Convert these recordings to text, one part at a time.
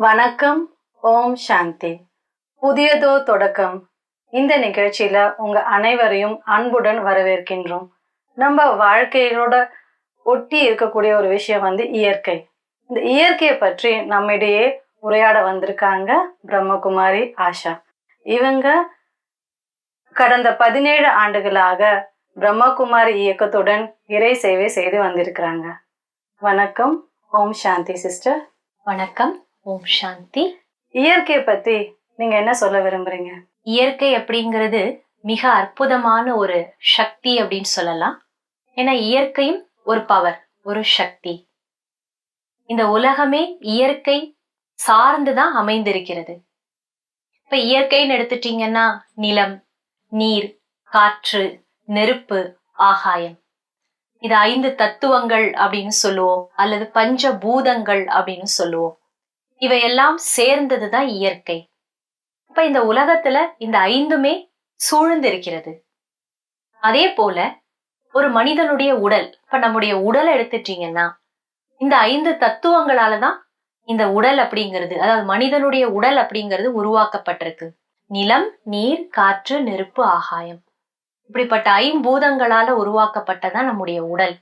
வணக்கம் ஓம் சாந்தி. புதியதோ தொடக்கம். இந்த நிகழ்ச்சியில உங்க அனைவரையும் அன்புடன் வரவேற்கின்றோம். நம்ம வாழ்க்கையோட ஒட்டி இருக்கக்கூடிய ஒரு விஷயம் வந்து இயற்கை. இந்த இயற்கையை பற்றி நம்மிடையே உரையாட வந்திருக்காங்க பிரம்மகுமாரி ஆஷா. இவங்க கடந்த பதினேழு ஆண்டுகளாக பிரம்மகுமாரி இயக்கத்துடன் இறை சேவை செய்து வந்திருக்கிறாங்க. வணக்கம் ஓம் சாந்தி சிஸ்டர். வணக்கம். ஓம் சாந்தி. இயற்கையை பத்தி நீங்க என்ன சொல்ல விரும்புறீங்க? இயற்கை அப்படிங்கிறது மிக அற்புதமான ஒரு சக்தி அப்படின்னு சொல்லலாம். ஏன்னா இயற்கையும் ஒரு பவர் ஒரு சக்தி. இந்த உலகமே இயற்கை சார்ந்துதான் அமைந்திருக்கிறது. இப்ப இயற்கைன்னு எடுத்துட்டீங்கன்னா நிலம் நீர் காற்று நெருப்பு ஆகாயம். இது ஐந்து தத்துவங்கள் அப்படின்னு சொல்லுவோம். அல்லது பஞ்ச பூதங்கள் அப்படின்னு சொல்லுவோம். இவையெல்லாம் சேர்ந்ததுதான் இயற்கை. இப்ப இந்த உலகத்துல இந்த ஐந்துமே சூழ்ந்திருக்கிறது. அதே போல ஒரு மனிதனுடைய உடல் இப்ப நம்முடைய உடலை எடுத்துட்டீங்கன்னா இந்த ஐந்து தத்துவங்களாலதான் இந்த உடல் அப்படிங்கிறது அதாவது மனிதனுடைய உடல் அப்படிங்கிறது உருவாக்கப்பட்டிருக்கு. நிலம் நீர் காற்று நெருப்பு ஆகாயம். இப்படிப்பட்ட ஐம்பூதங்களால உருவாக்கப்பட்டதான் நம்முடைய உடல்.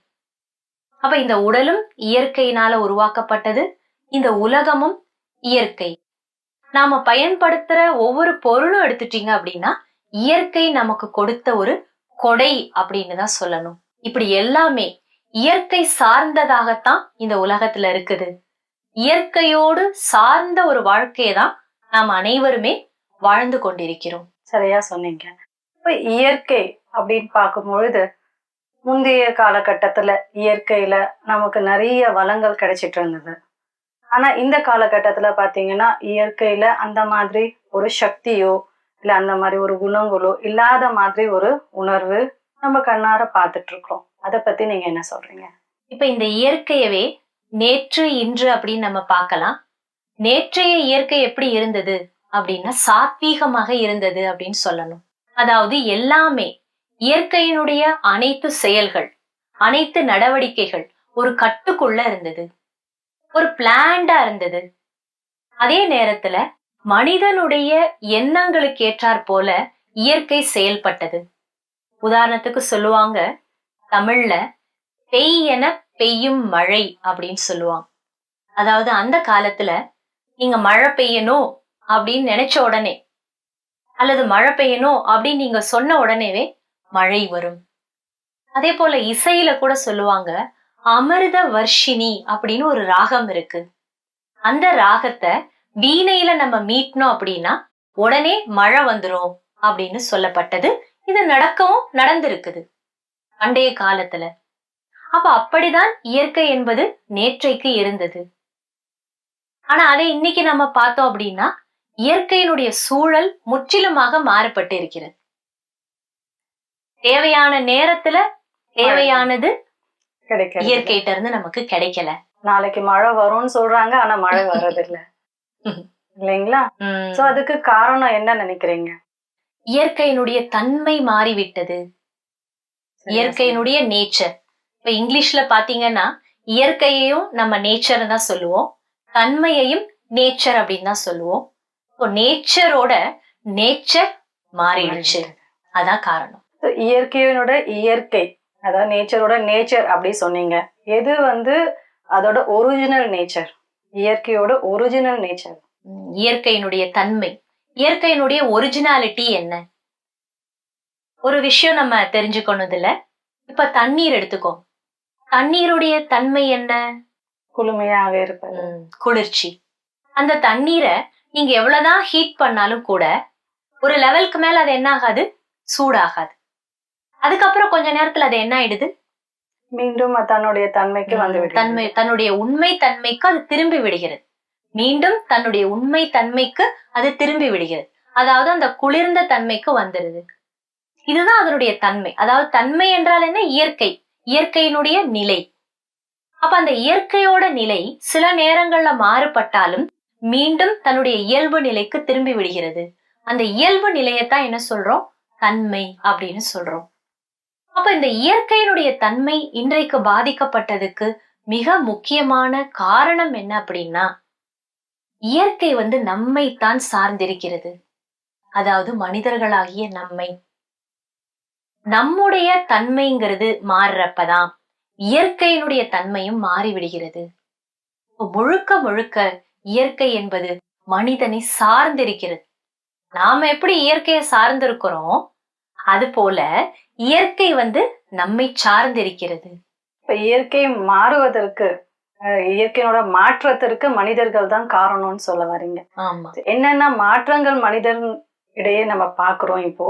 அப்ப இந்த உடலும் இயற்கையினால உருவாக்கப்பட்டது இந்த உலகமும் இயற்கை. நாம பயன்படுத்துற ஒவ்வொரு பொருளும் எடுத்துட்டீங்க அப்படின்னா இயற்கை நமக்கு கொடுத்த ஒரு கொடை அப்படின்னு தான் சொல்லணும். இப்படி எல்லாமே இயற்கை சார்ந்ததாகத்தான் இந்த உலகத்துல இருக்குது. இயற்கையோடு சார்ந்த ஒரு வாழ்க்கையை தான் நாம் அனைவருமே வாழ்ந்து கொண்டிருக்கிறோம். சரியா சொன்னீங்க. இப்ப இயற்கை அப்படின்னு பார்க்கும் பொழுது முந்தைய காலகட்டத்துல இயற்கையில நமக்கு நிறைய வளங்கள் கிடைச்சிட்டு இருந்தது. ஆனா இந்த காலகட்டத்துல பாத்தீங்கன்னா இயற்கையில அந்த மாதிரி ஒரு சக்தியோ இல்ல அந்த மாதிரி ஒரு குணங்களோ இல்லாத மாதிரி ஒரு உணர்வு நம்ம கண்ணார பார்த்துட்டு இருக்கிறோம் அதை பத்தி நீங்க என்ன சொல்றீங்க? இப்ப இந்த இயற்கையவே நேற்று இன்று அப்படின்னு நம்ம பார்க்கலாம் நேற்றைய இயற்கை எப்படி இருந்தது அப்படின்னா சாத்வீகமாக இருந்தது அப்படின்னு சொல்லணும். அதாவது எல்லாமே இயற்கையினுடைய அனைத்து செயல்கள் அனைத்து நடவடிக்கைகள் ஒரு கட்டுக்குள்ள இருந்தது. ஒரு பிளான்டா இருந்தது. அதே நேரத்துல மனிதனுடைய எண்ணங்களுக்கு ஏற்றாற் போல இயற்கை செயல்பட்டது. உதாரணத்துக்கு சொல்லுவாங்க தமிழ்ல பெய்யென பெய்யும் மழை அப்படின்னு சொல்லுவாங்க. அதாவது அந்த காலத்துல நீங்க மழை பெய்யணும் அப்படின்னு நினைச்ச உடனே அல்லது மழை பெய்யணும் அப்படின்னு நீங்க சொன்ன உடனேவே மழை வரும். அதே போல இசையில கூட சொல்லுவாங்க அமிர்த வர்ஷினி அப்படின்னு ஒரு ராகம் இருக்கு. அந்த ராகத்தை வீணையில நம்ம மீட்னோம் அப்படின்னா உடனே மழை வந்துரும் அப்படின்னு சொல்லப்பட்டது. இது நடக்கவும் நடந்திருக்குது. பண்டைய காலத்துல. அப்ப அப்படிதான் இயற்கை என்பது நேற்றைக்கு இருந்தது. ஆனா அதை இன்னைக்கு நம்ம பார்த்தோம் அப்படின்னா இயற்கையினுடைய சூழல் முற்றிலுமாக மாறுபட்டு இருக்கிறது தேவையான நேரத்துல தேவையானது கிடைக்கிறது இயற்கையிட்ட இருந்து நமக்கு கிடைக்கல. நாளைக்கு மழை வரும்னு சொல்றாங்க ஆனா மழை வர்றதில்ல. இல்லைங்களா? உம் சோ அதுக்கு காரணம் என்ன நினைக்கிறீங்க? இயற்கையினுடைய தன்மை மாறிவிட்டது. இயற்கையினுடைய நேச்சர் இப்ப இங்கிலீஷ்ல பாத்தீங்கன்னா இயற்கையையும் நம்ம நேச்சர் தான் சொல்லுவோம். தன்மையையும் நேச்சர் அப்படின்னு தான் சொல்லுவோம். நேச்சரோட நேச்சர் மாறிடுச்சு. அதான் காரணம். இயற்கையினோட இயற்கை. அதாவது நேச்சரோட நேச்சர் அப்படி சொன்னீங்க. எது வந்து அதோட ஒரிஜினல் நேச்சர் இயற்கையோட ஒரிஜினல் நேச்சர் இயற்கையினுடைய தன்மை. இயற்கையினுடைய ஒரிஜினாலிட்டி என்ன? ஒரு விஷயம் நம்ம தெரிஞ்சுக்கணுதுல இப்ப தண்ணீர் எடுத்துக்கோ. தண்ணீருடைய தன்மை என்ன? குளுமையாக இருப்பது. குளிர்ச்சி. அந்த தண்ணீரை நீங்க எவ்வளவுதான் ஹீட் பண்ணாலும் கூட ஒரு லெவலுக்கு மேல அது என்ன ஆகாது சூடாகாது. அதுக்கப்புறம் கொஞ்ச நேரத்துல அது என்ன ஆயிடுது? மீண்டும் தன்னுடைய தன்மைக்கு வந்து. தன்மை தன்னுடைய உண்மை தன்மைக்கு அது திரும்பி விடுகிறது. மீண்டும் தன்னுடைய உண்மை தன்மைக்கு அது திரும்பி விடுகிறது. அதாவது அந்த குளிர்ந்த தன்மைக்கு வந்துடுது இதுதான் அதனுடைய தன்மை. அதாவது தன்மை என்றால் என்ன? இயற்கை. இயற்கையினுடைய நிலை. அப்ப அந்த இயற்கையோட நிலை சில நேரங்கள்ல மாறுபட்டாலும் மீண்டும் தன்னுடைய இயல்பு நிலைக்கு திரும்பி விடுகிறது. அந்த இயல்பு நிலையத்தான் என்ன சொல்றோம்? தன்மை அப்படின்னு சொல்றோம். அப்ப இந்த இயற்கையினுடைய தன்மை இன்றைக்கு பாதிக்கப்பட்டதுக்கு மிக முக்கியமான காரணம் என்ன அப்படின்னா இயற்கை வந்து நம்மைத்தான் சார்ந்திருக்கிறது. அதாவது மனிதர்களாகிய நம்மை. நம்முடைய தன்மைங்கிறது மாறுறப்பதான் இயற்கையினுடைய தன்மையும் மாறிவிடுகிறது. முழுக்க முழுக்க இயற்கை என்பது மனிதனை சார்ந்திருக்கிறது. நாம எப்படி இயற்கையை சார்ந்திருக்கிறோம்? அது போல இயற்கை வந்து நம்மை சார்ந்திருக்கிறது. இப்ப இயற்கை மாறுவதற்கு இயற்கையோட மாற்றத்திற்கு மனிதர்கள் தான் காரணம்னு சொல்ல வரீங்க. என்னென்ன மாற்றங்கள் மனிதன் இடையே நம்ம பார்க்கிறோம் இப்போ?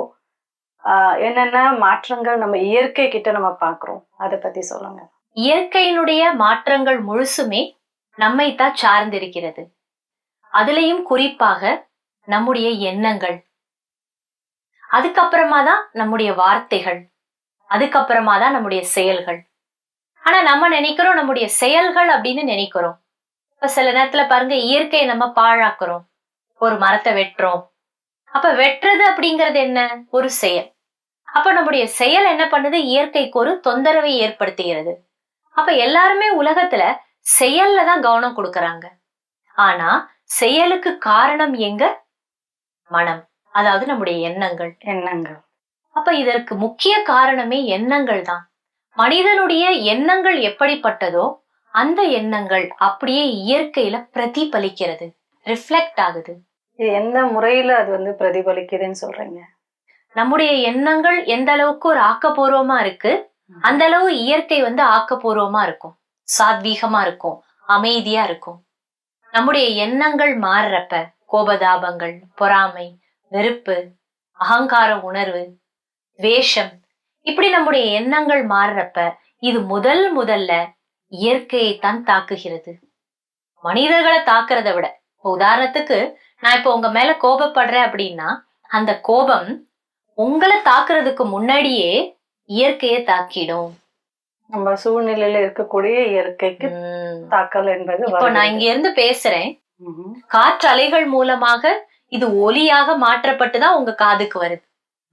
ஆஹ் என்னென்ன மாற்றங்கள் நம்ம இயற்கை கிட்ட நம்ம பார்க்கிறோம்? அதை பத்தி சொல்லுங்க. இயற்கையினுடைய மாற்றங்கள் முழுசுமே நம்மைத்தான் சார்ந்திருக்கிறது. அதுலயும் குறிப்பாக நம்முடைய எண்ணங்கள் அதுக்கப்புறமா தான் நம்முடைய வார்த்தைகள். அதுக்கப்புறமா தான் நம்முடைய செயல்கள். ஆனா நம்ம நினைக்கிறோம் நம்முடைய செயல்கள் அப்படின்னு நினைக்கிறோம். இப்ப சில நேரத்துல பாருங்க இயற்கையை நம்ம பாழாக்குறோம். ஒரு மரத்தை வெட்டுறோம். அப்ப வெட்டுறது அப்படிங்கிறது என்ன? ஒரு செயல். அப்ப நம்முடைய செயல் என்ன பண்ணுது? இயற்கைக்கு ஒரு தொந்தரவை ஏற்படுத்துகிறது. அப்ப எல்லாருமே உலகத்துல செயல்ல தான் கவனம் கொடுக்கறாங்க. ஆனா செயலுக்கு காரணம் எங்க? மனம். அதாவது நம்முடைய எண்ணங்கள். எண்ணங்கள். அப்ப இதற்கு முக்கிய காரணமே எண்ணங்கள் தான். மனிதனுடைய எண்ணங்கள் எப்படிப்பட்டதோ அந்த எண்ணங்கள் அப்படியே இயற்கையில பிரதிபலிக்கிறது. ரிஃப்ளெக்ட் ஆகுது. இது எந்த முறையில அது வந்து பிரதிபலிக்குதுன்னு சொல்றீங்க? நம்முடைய எண்ணங்கள் எந்த அளவுக்கு ஒரு ஆக்கப்பூர்வமா இருக்கு அந்த அளவு இயற்கை வந்து ஆக்கப்பூர்வமா இருக்கும். சாத்வீகமா இருக்கும். அமைதியா இருக்கும். நம்முடைய எண்ணங்கள் மாறுறப்ப கோபதாபங்கள் பொறாமை வெறுப்பு அகங்கார உணர்வு வேஷம் இப்படி நம்முடைய எண்ணங்கள் மாறுறப்ப இது முதல் முதல்ல இயற்கையை தான் தாக்குகிறது மனிதர்களை தாக்குறதை விட இப்ப உதாரணத்துக்கு நான் இப்ப உங்க மேல கோபப்படுறேன் அப்படின்னா அந்த கோபம் உங்களை தாக்குறதுக்கு முன்னாடியே இயற்கையை தாக்கிடும் நம்ம சூழ்நிலையில இருக்கக்கூடிய இயற்கைக்கு. தாக்கல் என்பது இப்போ நான். இங்க இருந்து பேசுறேன். காற்றலைகள் மூலமாக இது ஒலியாக மாற்றப்பட்டு தான் உங்க காதுக்கு வருது.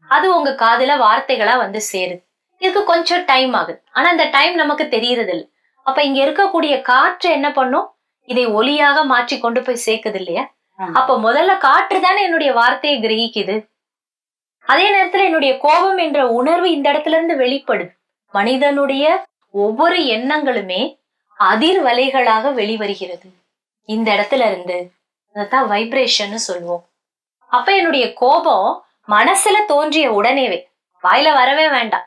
அது உங்க காதுல வார்த்தைகளா வந்து சேருது. இதுக்கு கொஞ்சம் டைம் ஆகுது. ஆனா இந்த டைம் நமக்கு தெரியறது இல்ல அப்ப இங்க இருக்கக்கூடிய காற்று என்ன பண்ணும்? இதை ஒலியாக மாற்றி கொண்டு போய் சேர்க்குது இல்லையா. அப்ப முதல்ல காற்று தானே என்னுடைய வார்த்தையை கிரகிக்குது. அதே நேரத்துல என்னுடைய கோபம் என்ற உணர்வு இந்த இடத்துல இருந்து வெளிப்படுது. மனிதனுடைய ஒவ்வொரு எண்ணங்களுமே அதிர்வலைகளாக வெளிவருகிறது. இந்த இடத்துல இருந்து அதைத்தான் வைப்ரேஷன் சொல்லுவோம். அப்ப என்னுடைய கோபம் மனசுல தோன்றிய உடனேவே வாயில வரவே வேண்டாம்.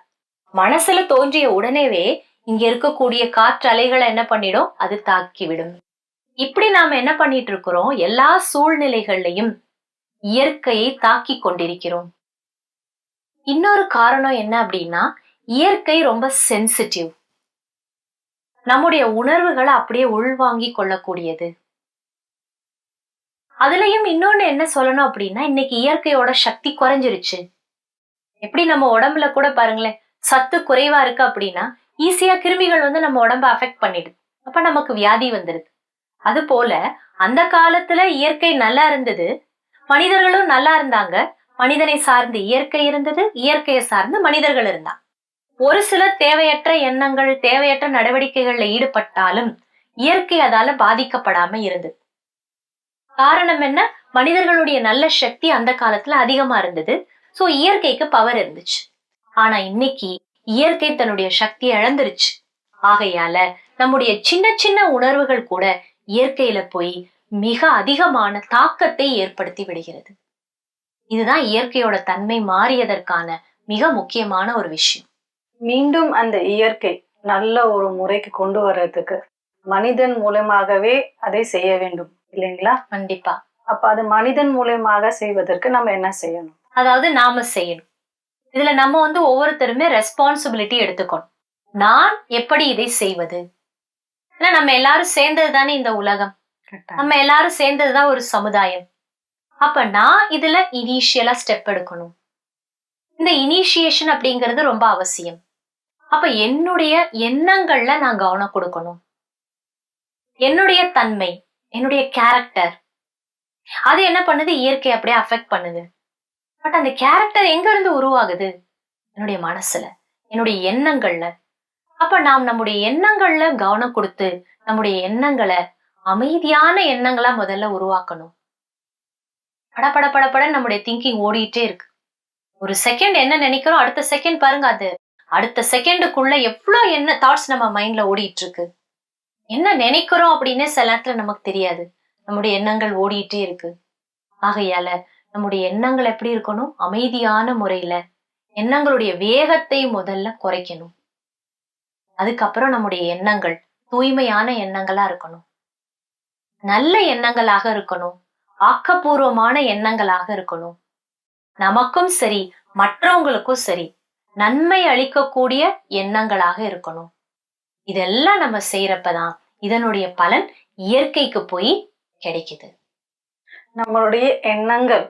மனசுல தோன்றிய உடனேவே இங்க இருக்கக்கூடிய காற்று அலைகளை என்ன பண்ணிடும்? அது தாக்கிவிடும். இப்படி நாம என்ன பண்ணிட்டு இருக்கிறோம்? எல்லா சூழ்நிலைகள்லையும் இயற்கையை தாக்கி கொண்டிருக்கிறோம். இன்னொரு காரணம் என்ன அப்படின்னா இயற்கை ரொம்ப சென்சிட்டிவ் நம்முடைய உணர்வுகளை அப்படியே உள்வாங்கி கொள்ளக்கூடியது. அதுலயும் இன்னொன்னு என்ன சொல்லணும் அப்படின்னா இன்னைக்கு இயற்கையோட சக்தி குறைஞ்சிருச்சு. எப்படி நம்ம உடம்புல கூட பாருங்களேன் சத்து குறைவா இருக்கு அப்படின்னா ஈஸியா கிருமிகள் வந்து நம்ம உடம்ப அஃபெக்ட் பண்ணிடுது. அப்ப நமக்கு வியாதி வந்துடுது அது போல அந்த காலத்துல இயற்கை நல்லா இருந்தது மனிதர்களும் நல்லா இருந்தாங்க. மனிதனை சார்ந்து இயற்கை இருந்தது இயற்கையை சார்ந்து மனிதர்கள் இருந்தாங்க. ஒரு சிலர் தேவையற்ற எண்ணங்கள் தேவையற்ற நடவடிக்கைகள்ல ஈடுபட்டாலும் இயற்கை அதால பாதிக்கப்படாம இருந்தது. காரணம் என்ன? மனிதர்களுடைய நல்ல சக்தி அந்த காலத்துல அதிகமா இருந்தது. சோ இயற்கைக்கு பவர் இருந்துச்சு. ஆனா இன்னைக்கு இயற்கை தன்னுடைய சக்தியை இழந்துருச்சு. ஆகையால நம்முடைய சின்ன சின்ன உணர்வுகள் கூட இயற்கையில போய் மிக அதிகமான தாக்கத்தை ஏற்படுத்தி விடுகிறது. இதுதான் இயற்கையோட தன்மை மாறியதற்கான மிக முக்கியமான ஒரு விஷயம். மீண்டும் அந்த இயற்கை நல்ல ஒரு முறைக்கு கொண்டு வர்றதுக்கு மனிதன் மூலமாகவே அதை செய்ய வேண்டும். இல்லைங்களா? கண்டிப்பா. அப்ப அது மனிதன் மூலமாக செய்வதற்கு நம்ம என்ன செய்யணும்? அதாவது நாம செய்யணும். இதுல நம்ம வந்து ஒவ்வொருத்தருமே ரெஸ்பான்சிபிலிட்டி எடுத்துக்கணும். நான் எப்படி இதை செய்வது? ஏன்னா நம்ம எல்லாரும் சேர்ந்தது தானே இந்த உலகம். நம்ம எல்லாரும் சேர்ந்ததுதான் ஒரு சமுதாயம். அப்ப நான் இதுல இனிஷியலா ஸ்டெப் எடுக்கணும். இந்த இனிஷியேஷன் அப்படிங்கிறது ரொம்ப அவசியம். அப்ப என்னுடைய எண்ணங்கள்ல நான் கவனம் கொடுக்கணும். என்னுடைய தன்மை. என்னுடைய கேரக்டர் அது என்ன பண்ணுது? இயற்கை அப்படியே அஃபெக்ட் பண்ணுது. பட் அந்த கேரக்டர் எங்க இருந்து உருவாகுது? என்னுடைய மனசுல என்னுடைய எண்ணங்கள்ல. அப்ப நாம் நம்முடைய எண்ணங்கள்ல கவனம் கொடுத்து நம்முடைய எண்ணங்களை அமைதியான எண்ணங்களா முதல்ல உருவாக்கணும். பட பட பட பட நம்முடைய திங்கிங் ஓடிட்டே இருக்கு. ஒரு செகண்ட் என்ன நினைக்கிறோம்? அடுத்த செகண்ட் பாருங்க அது. அடுத்த செகண்டுக்குள்ள எவ்வளவு என்ன தாட்ஸ் நம்ம மைண்ட்ல ஓடிட்டு இருக்கு. என்ன நினைக்கிறோம் அப்படின்னு சில நேரத்துல நமக்கு தெரியாது. நம்முடைய எண்ணங்கள் ஓடிட்டே இருக்கு. ஆகையால நம்முடைய எண்ணங்கள் எப்படி இருக்கணும்? அமைதியான முறையில எண்ணங்களுடைய வேகத்தை முதல்ல குறைக்கணும். அதுக்கப்புறம் நம்முடைய எண்ணங்கள் தூய்மையான எண்ணங்களா இருக்கணும். நல்ல எண்ணங்களாக இருக்கணும். ஆக்கப்பூர்வமான எண்ணங்களாக இருக்கணும். நமக்கும் சரி மற்றவங்களுக்கும் சரி நன்மை அளிக்கக்கூடிய எண்ணங்களாக இருக்கணும். இதெல்லாம் நம்ம செய்யறப்பதான் இதனுடைய பலன் இயற்கைக்கு போய் கிடைக்குது. நம்மளுடைய எண்ணங்கள்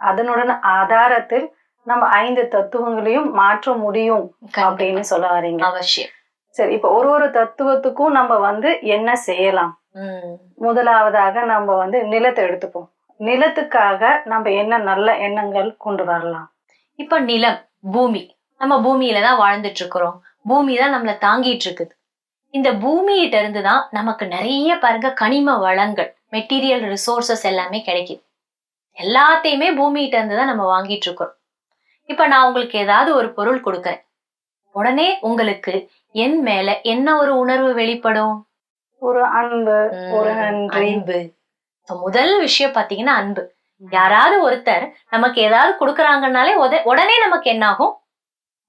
அதனுடன் ஆதாரத்தில் நம்ம ஐந்து தத்துவங்களையும் மாற்ற முடியும் அப்படின்னு சொல்ல வரீங்க. அவசியம். சரி இப்ப ஒரு ஒரு தத்துவத்துக்கும் நம்ம வந்து என்ன செய்யலாம்? முதலாவதாக நம்ம வந்து நிலத்தை எடுத்துப்போம். நிலத்துக்காக நம்ம என்ன நல்ல எண்ணங்கள் கொண்டு வரலாம்? இப்ப நிலம் பூமி. நம்ம பூமியில தான் வாழ்ந்துட்டு இருக்கிறோம். பூமி தான் நம்மள தாங்கிட்டு இருக்குது. இந்த பூமியிட்ட இருந்து தான் நமக்கு நிறைய பாருங்க கனிம வளங்கள் மெட்டீரியல் ரிசோர்சஸ் எல்லாமே கிடைக்குது. எல்லாத்தையுமே பூமியிட்ட இருந்து தான் நம்ம வாங்கிட்டு இருக்கிறோம். இப்ப நான் உங்களுக்கு ஏதாவது ஒரு பொருள் கொடுக்கறேன். உடனே உங்களுக்கு என் மேல என்ன ஒரு உணர்வு வெளிப்படும்? ஒரு அன்பு ஒரு அன்பு. முதல் விஷயம் பாத்தீங்கன்னா அன்பு. யாராவது ஒருத்தர் நமக்கு ஏதாவது கொடுக்கறாங்கனாலே உடனே நமக்கு என்ன ஆகும்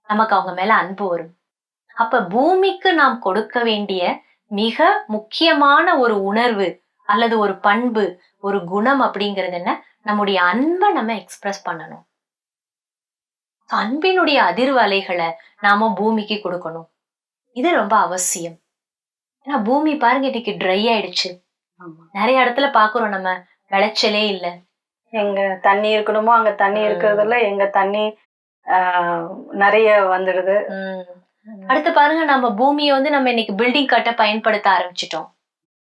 நமக்கு அவங்க மேல அன்பு வரும். அப்ப பூமிக்கு நாம் கொடுக்க வேண்டிய மிக முக்கியமான ஒரு உணர்வு அல்லது ஒரு பண்பு ஒரு குணம் அப்படிங்கிறது என்ன? நம்முடைய அன்பை நம்ம எக்ஸ்பிரஸ் பண்ணணும். அன்பினுடைய அதிர்வலைகளை நாம பூமிக்கு கொடுக்கணும். இது ரொம்ப அவசியம். ஏன்னா பூமி பாருங்க இன்னைக்கு ட்ரை ஆயிடுச்சு. நிறைய இடத்துல பாக்குறோம் நம்ம விளைச்சலே இல்ல. எங்க தண்ணி இருக்கணுமோ அங்க தண்ணி. இருக்கிறதுல எங்க தண்ணி ஆஹ், நிறைய வந்துடுது. அடுத்து பாருங்க நம்ம பூமியை வந்து நம்ம இன்னைக்கு பில்டிங் கட்ட பயன்படுத்த ஆரம்பிச்சிட்டோம்.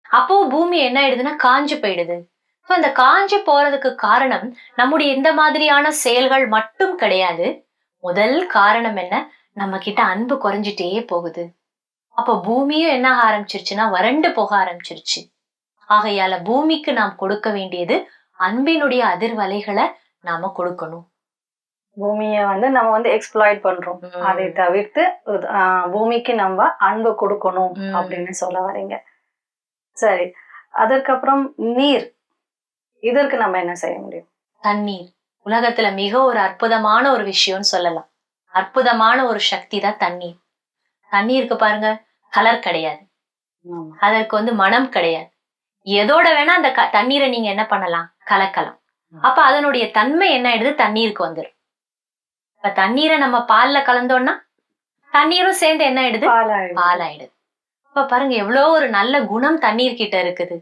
அப்போ பூமி என்ன ஆயிடுதுன்னா காஞ்சு போயிடுது. So, அந்த காஞ்சு போறதுக்கு காரணம் நம்முடைய இந்த மாதிரியான செயல்கள் மட்டும் கிடையாது. முதல் காரணம் என்ன? நம்ம கிட்ட அன்பு குறைஞ்சிட்டே போகுது. அப்போ பூமியும் என்ன ஆரம்பிச்சிருச்சுன்னா வறண்டு போக ஆரம்பிச்சிருச்சு. ஆகையால பூமிக்கு நாம் கொடுக்க வேண்டியது அன்பினுடைய அதிர்வலைகளை நாம கொடுக்கணும். பூமிய வந்து நம்ம வந்து எக்ஸ்ப்ளாய்ட் பண்றோம். அதை தவிர்த்து பூமிக்கு நம்ம அன்பு கொடுக்கணும். அப்படின்னு சொல்ல வரீங்க. சரி. அதற்கப்புறம் நீர். இதற்கு நம்ம என்ன செய்ய முடியும்? தண்ணீர். உலகத்துல மிக ஒரு அற்புதமான ஒரு விஷயம்னு சொல்லலாம். அற்புதமான ஒரு சக்தி தான் தண்ணீர். தண்ணீருக்கு பாருங்க. கலர் கிடையாது. அதற்கு வந்து மனம் கிடையாது. எதோட வேணா அந்த தண்ணீரை நீங்க என்ன பண்ணலாம்? கலக்கலாம். அப்ப அதனுடைய தன்மை என்ன ஆயிடுது? தண்ணீருக்கு வந்துடும் இப்ப தண்ணீரை நம்ம பால்ல கலந்தோம்னா தண்ணீரும் சேர்ந்து என்ன ஆயிடுது? பாலாயிடும். பாலாயிடுது. இப்ப பாருங்க எவ்வளவு ஒரு நல்ல குணம் தண்ணீர் கிட்ட இருக்குது.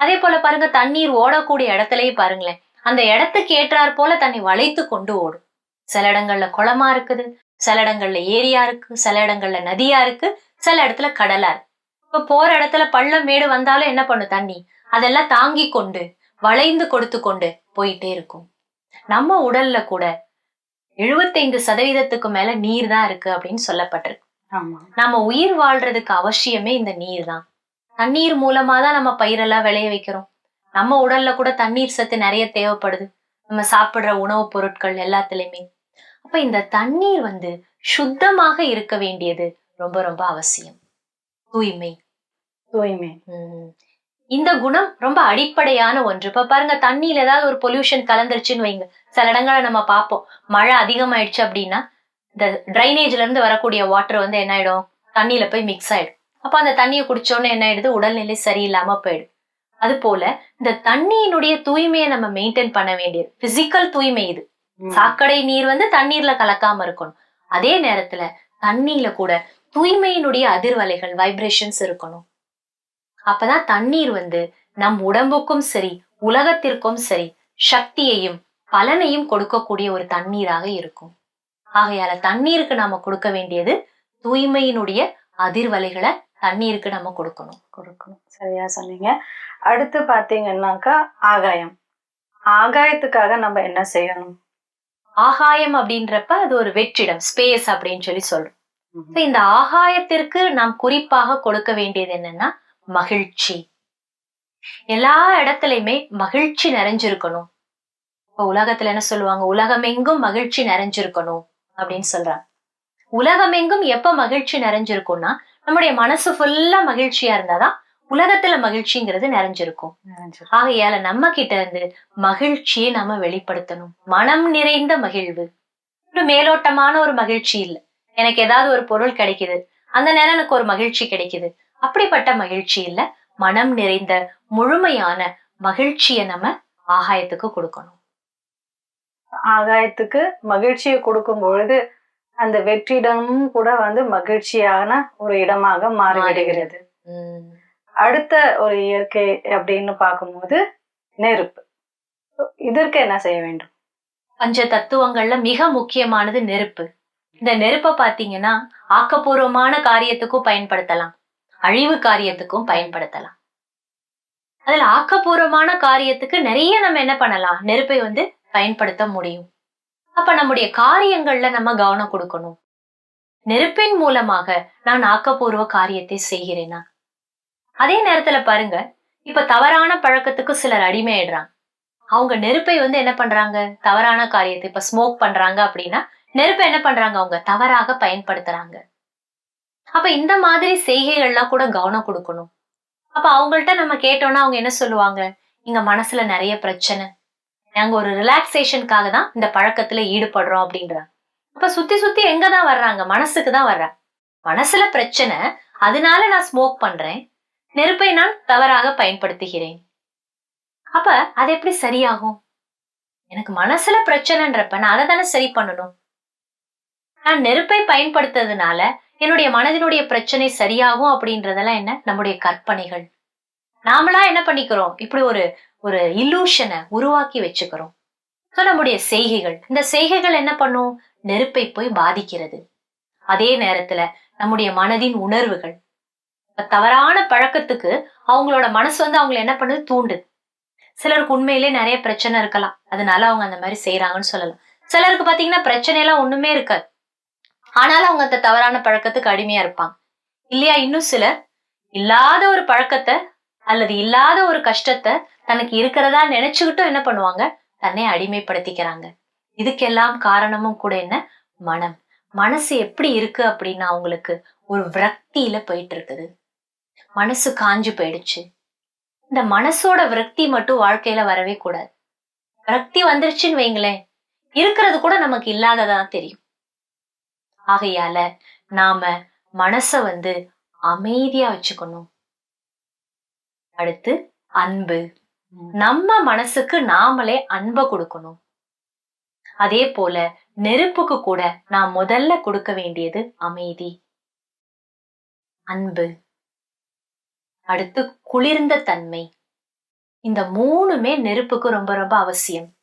அதே போல பாருங்க தண்ணீர் ஓடக்கூடிய இடத்துலயே பாருங்களேன். அந்த இடத்துக்கு ஏற்றாற் போல தண்ணி வளைத்து கொண்டு ஓடும். சில இடங்கள்ல குளமா இருக்குது சில இடங்கள்ல ஏரியா இருக்கு சில இடங்கள்ல நதியா இருக்கு சில இடத்துல கடலா இருக்கு. இப்ப போற இடத்துல பள்ளம் மேடு வந்தாலும் என்ன பண்ணும் தண்ணி? அதெல்லாம் தாங்கி கொண்டு வளைந்து கொடுத்து கொண்டு போயிட்டே இருக்கும். நம்ம உடல்ல கூட எழுபத்தைந்து சதவீதத்துக்கு மேல நீர் தான் இருக்கு அப்படின்னு சொல்லப்பட்டிருக்கு. ஆமா. நாம உயிர் வாழ்றதுக்கு அவசியமே இந்த நீர் தான் தண்ணீர் மூலமா தான் நம்ம பயிரெல்லாம் விளைய வைக்கிறோம். நம்ம உடல்ல கூட தண்ணீர் சத்து நிறைய தேவைப்படுது. நம்ம சாப்பிடுற உணவுப் பொருட்கள் எல்லாத்துலயுமே. அப்ப இந்த தண்ணீர் வந்து சுத்தமாக இருக்க வேண்டியது ரொம்ப ரொம்ப அவசியம். தூய்மை. தூய்மை. இந்த குணம் ரொம்ப அடிப்படையான ஒன்று. இப்ப பாருங்க தண்ணியில ஏதாவது ஒரு பொல்யூஷன் கலந்துருச்சுன்னு வைங்க. சில இடங்களை நம்ம பார்ப்போம். மழை அதிகமாயிடுச்சு அப்படின்னா இந்த ட்ரைனேஜ்ல இருந்து வரக்கூடிய வாட்டர் வந்து என்ன ஆயிடும்? தண்ணியில போய் மிக்ஸ் ஆயிடும். அப்ப அந்த தண்ணியை குடிச்சோன்னே என்ன ஆயிடுது? உடல்நிலை சரியில்லாம போயிடும். அது போல இந்த தண்ணியினுடைய தூய்மையை நம்ம மெயின்டைன் பண்ண வேண்டியது. பிசிக்கல் தூய்மை இது. சாக்கடை நீர் வந்து தண்ணீர்ல கலக்காம இருக்கணும். அதே நேரத்துல தண்ணியில கூட தூய்மையினுடைய அதிர்வலைகள் வைப்ரேஷன்ஸ் இருக்கணும். அப்பதான் தண்ணீர் வந்து நம் உடம்புக்கும் சரி உலகத்திற்கும் சரி சக்தியையும் பலனையும் கொடுக்கக்கூடிய ஒரு தண்ணீராக இருக்கும். ஆகையால தண்ணீருக்கு நாம கொடுக்க வேண்டியது தூய்மையினுடைய அதிர்வலைகளை தண்ணீருக்கு நம்ம கொடுக்கணும். கொடுக்கணும். சரியா சொன்னீங்க. அடுத்து பாத்தீங்கன்னாக்கா ஆகாயம். ஆகாயத்துக்காக நம்ம என்ன செய்யணும்? ஆகாயம் அப்படின்றப்ப அது ஒரு வெற்றிடம் ஸ்பேஸ் அப்படின்னு சொல்லி சொல்றோம். இந்த ஆகாயத்திற்கு நாம் குறிப்பாக கொடுக்க வேண்டியது என்னன்னா மகிழ்ச்சி. எல்லா இடத்துலயுமே மகிழ்ச்சி நிறைஞ்சிருக்கணும். இப்ப உலகத்துல என்ன சொல்லுவாங்க? உலகமெங்கும் மகிழ்ச்சி நிறைஞ்சிருக்கணும் அப்படின்னு சொல்றாங்க. உலகமெங்கும் எப்ப மகிழ்ச்சி நிறைஞ்சிருக்கும்னா நம்முடைய மனசு ஃபுல்லா மகிழ்ச்சியா இருந்தாதான் உலகத்துல மகிழ்ச்சிங்கிறது நிறைஞ்சிருக்கும். ஆகையால நம்ம கிட்ட இருந்து மகிழ்ச்சியை நம்ம வெளிப்படுத்தணும். மனம் நிறைந்த மகிழ்வு. ஒரு மேலோட்டமான ஒரு மகிழ்ச்சி இல்ல. எனக்கு ஏதாவது ஒரு பொருள் கிடைக்குது. அந்த நேரம் எனக்கு ஒரு மகிழ்ச்சி கிடைக்குது. அப்படிப்பட்ட மகிழ்ச்சி இல்ல மனம் நிறைந்த முழுமையான மகிழ்ச்சியை நம்ம ஆகாயத்துக்கு கொடுக்கணும். ஆகாயத்துக்கு மகிழ்ச்சியை கொடுக்கும் பொழுது அந்த வெற்றிடமும் கூட வந்து மகிழ்ச்சியான ஒரு இடமாக மாறிவிடுகிறது அடுத்த ஒரு இயற்கை அப்படின்னு பார்க்கும்போது நெருப்பு. இதற்கு என்ன செய்ய வேண்டும்? பஞ்ச தத்துவங்கள்ல மிக முக்கியமானது நெருப்பு. இந்த நெருப்பை பாத்தீங்கன்னா ஆக்கப்பூர்வமான காரியத்துக்கும் பயன்படுத்தலாம். அழிவு காரியத்துக்கும் பயன்படுத்தலாம். அதுல ஆக்கப்பூர்வமான காரியத்துக்கு நிறைய நம்ம என்ன பண்ணலாம்? நெருப்பை வந்து பயன்படுத்த முடியும். அப்ப நம்முடைய காரியங்கள்ல நம்ம கவனம் கொடுக்கணும். நெருப்பின் மூலமாக நான் ஆக்கப்பூர்வ காரியத்தை செய்கிறேனா? அதே நேரத்துல பாருங்க இப்ப தவறான பழக்கத்துக்கு சிலர் அடிமையிடுறாங்க அவங்க நெருப்பை வந்து என்ன பண்றாங்க? தவறான காரியத்தை இப்ப ஸ்மோக் பண்றாங்க அப்படின்னா நெருப்பை என்ன பண்றாங்க? அவங்க தவறாக பயன்படுத்துறாங்க. அப்ப இந்த மாதிரி செய்கைகள்லாம் கூட கவனம் கொடுக்கணும். அப்ப அவங்கள்ட்ட நம்ம கேட்டோம்னா அவங்க என்ன சொல்லுவாங்க? எங்க மனசுல நிறைய பிரச்சனை. நாங்க ஒரு ரிலாக்ஸேஷனுக்காக தான் இந்த பழக்கத்துல ஈடுபடுறோம் அப்படின்றாங்க. அப்ப சுத்தி சுத்தி எங்க தான் வர்றாங்க? மனசுக்கு தான் வர்றாங்க. மனசுல பிரச்சனை அதனால நான் ஸ்மோக் பண்றேன். நெருப்பை நான் தவறாக பயன்படுத்துகிறேன். அப்ப அது எப்படி சரியாகும்? எனக்கு மனசுல பிரச்சனைன்றப்ப நான் அதை தானே சரி பண்ணணும்? நான் நெருப்பை பயன்படுத்துறதுனால என்னுடைய மனதினுடைய பிரச்சனை சரியாகும் அப்படின்றதெல்லாம் என்ன? நம்முடைய கற்பனைகள். நாமளா என்ன பண்ணிக்கிறோம்? இப்படி ஒரு ஒரு இல்லூஷனை உருவாக்கி வச்சுக்கிறோம். ஸோ நம்முடைய செய்கைகள். இந்த செய்கைகள் என்ன பண்ணும்? நெருப்பை போய் பாதிக்கிறது. அதே நேரத்துல நம்முடைய மனதின் உணர்வுகள். தவறான பழக்கத்துக்கு அவங்களோட மனசு வந்து அவங்களை என்ன பண்ணுது? தூண்டுது. சிலருக்கு உண்மையிலே நிறைய பிரச்சனை இருக்கலாம். அதனால அவங்க அந்த மாதிரி செய்யறாங்கன்னு சொல்லலாம். சிலருக்கு பாத்தீங்கன்னா பிரச்சனை எல்லாம் ஒண்ணுமே இருக்காது. ஆனாலும் அவங்க அந்த தவறான பழக்கத்துக்கு அடிமையா இருப்பாங்க. இல்லையா இன்னும் சிலர்? இல்லாத ஒரு பழக்கத்தை அல்லது இல்லாத ஒரு கஷ்டத்தை தனக்கு இருக்கிறதா நினைச்சுக்கிட்டும் என்ன பண்ணுவாங்க? தன்னை அடிமைப்படுத்திக்கிறாங்க. இதுக்கெல்லாம் காரணமும் கூட என்ன? மனம். மனசு எப்படி இருக்கு அப்படின்னா அவங்களுக்கு ஒரு விரக்தியில போயிட்டு இருக்குது மனசு காஞ்சு போயிடுச்சு. இந்த மனசோட விரக்தி மட்டும் வாழ்க்கையில வரவே கூடாது. விரக்தி வந்துருச்சுன்னு வைங்களேன். இருக்கிறது கூட நமக்கு இல்லாததா தெரியும். ஆகையால நாம மனச வந்து அமைதியா வச்சுக்கணும். அடுத்து அன்பு. நம்ம மனசுக்கு நாமளே அன்பை கொடுக்கணும். அதே போல நெருப்புக்கு கூட நாம் முதல்ல கொடுக்க வேண்டியது அமைதி. அன்பு. அடுத்து குளிர்ந்த தன்மை. இந்த மூணுமே நெருப்புக்கு ரொம்ப ரொம்ப அவசியம்.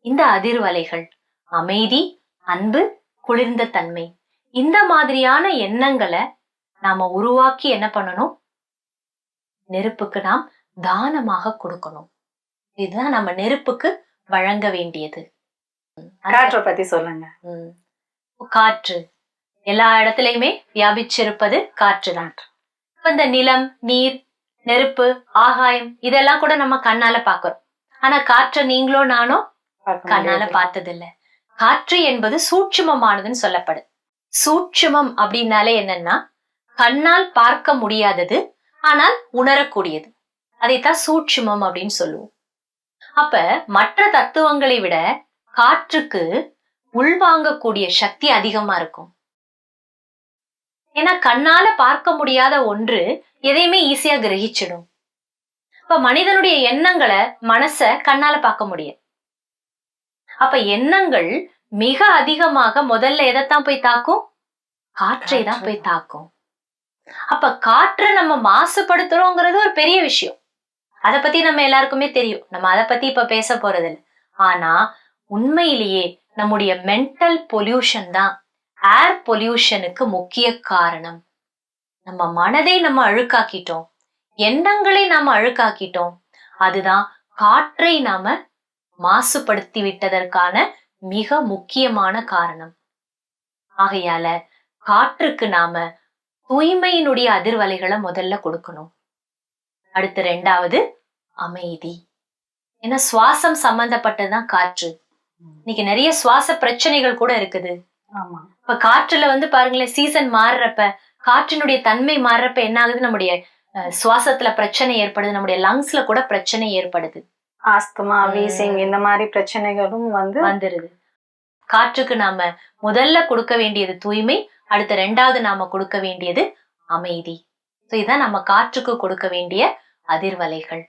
இந்த அதிர்வலைகள் அமைதி அன்பு குளிர்ந்த தன்மை. இந்த மாதிரியான எண்ணங்களை நாம உருவாக்கி என்ன பண்ணணும்? நெருப்புக்கு நாம் தானமாக கொடுக்கணும். இதுதான் நம்ம நெருப்புக்கு வழங்க வேண்டியது. காற்றை பத்தி சொல்லுங்க. காற்று. எல்லா இடத்துலயுமே வியாபிச்சிருப்பது காற்று தான் இப்ப இந்த நிலம் நீர் நெருப்பு ஆகாயம் இதெல்லாம் கூட நம்ம கண்ணால பாக்குறோம் ஆனா காற்றை நீங்களோ நானோ கண்ணால முடியாது. பார்த்ததில்ல. காற்று என்பது சூட்சுமமானதுன்னு சொல்லப்படுது சூட்சுமம் அப்படின்னாலே என்னன்னா கண்ணால் பார்க்க முடியாதது ஆனால் உணரக்கூடியது. அதைத்தான் சூட்சுமம் அப்படின்னு சொல்லுவோம். அப்ப மற்ற தத்துவங்களை விட காற்றுக்கு உள்வாங்கக்கூடிய சக்தி அதிகமா இருக்கும். ஏன்னா கண்ணால பார்க்க முடியாத ஒன்று எதையுமே ஈஸியா கிரகிச்சிடும். இப்ப மனிதனுடைய எண்ணங்களை மனச கண்ணால பார்க்க முடியாது. அப்ப எண்ணங்கள் மிக அதிகமாக முதல்ல எதைத்தான் போய் தாக்கும்? காற்றை தான் போய் தாக்கும். அப்ப காற்றை நம்ம மாசுபடுத்துறோங்கிறது ஒரு பெரிய விஷயம். அத பத்தி நம்ம எல்லாருக்குமே தெரியும். நம்ம அதை பத்தி இப்ப பேச போறது இல்ல ஆனா உண்மையிலேயே நம்முடைய மென்டல் பொல்யூஷன் தான் ஏர் பொல்யூஷனுக்கு முக்கிய காரணம். நம்ம மனதை நம்ம அழுக்காக்கிட்டோம். எண்ணங்களை நாம அழுக்காக்கிட்டோம். அதுதான் காற்றை நாம மாசுபடுத்தி விட்டதற்கான மிக முக்கியமான காரணம். ஆகையால காற்றுக்கு நாம தூய்மையினுடைய அதிர்வலைகளை முதல்ல கொடுக்கணும். அடுத்து ரெண்டாவது அமைதி. ஏன்னா சுவாசம் சம்பந்தப்பட்டதுதான் காற்று. இன்னைக்கு நிறைய சுவாச பிரச்சனைகள் கூட இருக்குது. இப்ப காற்றுல வந்து பாருங்களேன் சீசன் மாறுறப்ப காற்றினுடைய தன்மை மாறுறப்ப என்ன ஆகுது நம்முடைய சுவாசத்துல பிரச்சனை ஏற்படுது. நம்முடைய லங்ஸ்ல கூட பிரச்சனை ஏற்படுது. ஆஸ்துமா. வீசிங் இந்த மாதிரி பிரச்சனைகளும் வந்து வந்துருது. காற்றுக்கு நாம முதல்ல கொடுக்க வேண்டியது தூய்மை அடுத்த ரெண்டாவது நாம கொடுக்க வேண்டியது அமைதி. ஸோ இதான் நம்ம காற்றுக்கு கொடுக்க வேண்டிய அதிர்வலைகள்.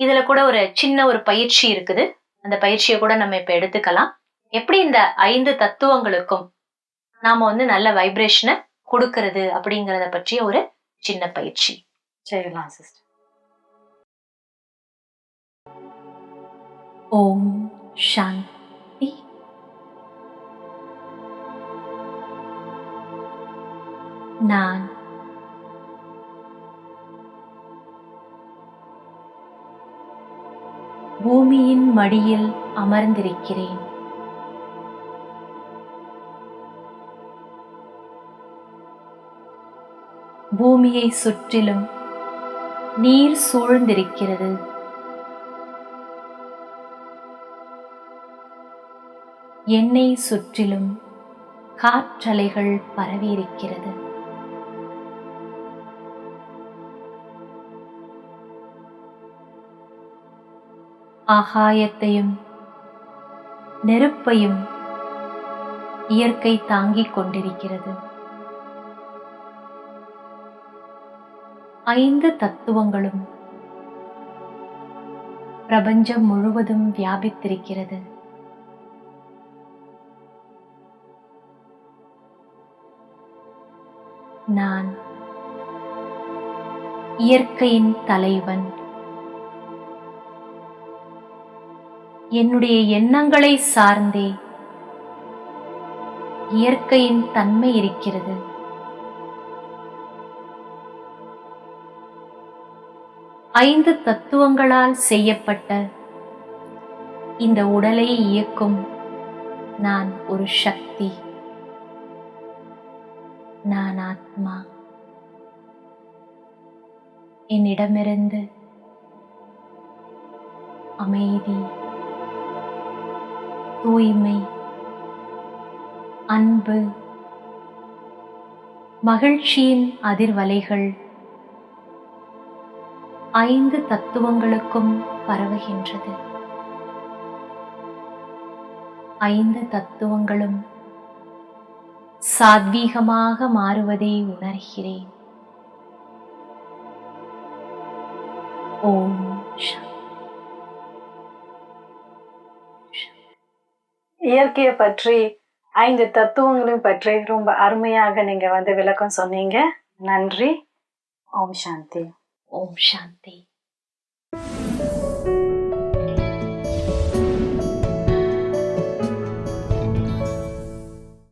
இதுல கூட ஒரு சின்ன ஒரு பயிற்சி இருக்குது. அந்த பயிற்சியை கூட நம்ம இப்ப எடுத்துக்கலாம். எப்படி இந்த ஐந்து தத்துவங்களுக்கும் நாம வந்து நல்ல வைப்ரேஷனை கொடுக்கறது அப்படிங்கறத பற்றிய ஒரு சின்ன பயிற்சி. செய்யலாம் சிஸ்டர் ஓம் சாந்தி நான் பூமியின் மடியில் அமர்ந்திருக்கிறேன். பூமியை சுற்றிலும் நீர் சூழ்ந்திருக்கிறது. என்னை சுற்றிலும் காற்றலைகள் பரவியிருக்கிறது. ஆகாயத்தையும் நெருப்பையும் இயற்கை தாங்கிக் கொண்டிருக்கிறது. ஐந்து தத்துவங்களும் பிரபஞ்சம் முழுவதும் வியாபித்திருக்கிறது. நான் இயற்கையின் தலைவன். என்னுடைய எண்ணங்களை சார்ந்தே இயற்கையின் தன்மை இருக்கிறது. ஐந்து தத்துவங்களால் செய்யப்பட்ட இந்த உடலை இயக்கும் நான் ஒரு சக்தி. என்னிடமிருந்து அமைதி தூய்மை அன்பு மகிழ்ச்சியின் அதிர்வலைகள் ஐந்து தத்துவங்களுக்கும் பரவுகின்றது. ஐந்து தத்துவங்களும் சாத்வீகமாக மாறுவதை உணர்கிறேன். ஓம் இயற்கையை பற்றி ஐந்து தத்துவங்களையும் பற்றி ரொம்ப அருமையாக நீங்க வந்து விளக்கம் சொன்னீங்க. நன்றி. ஓம் சாந்தி. ஓம் சாந்தி.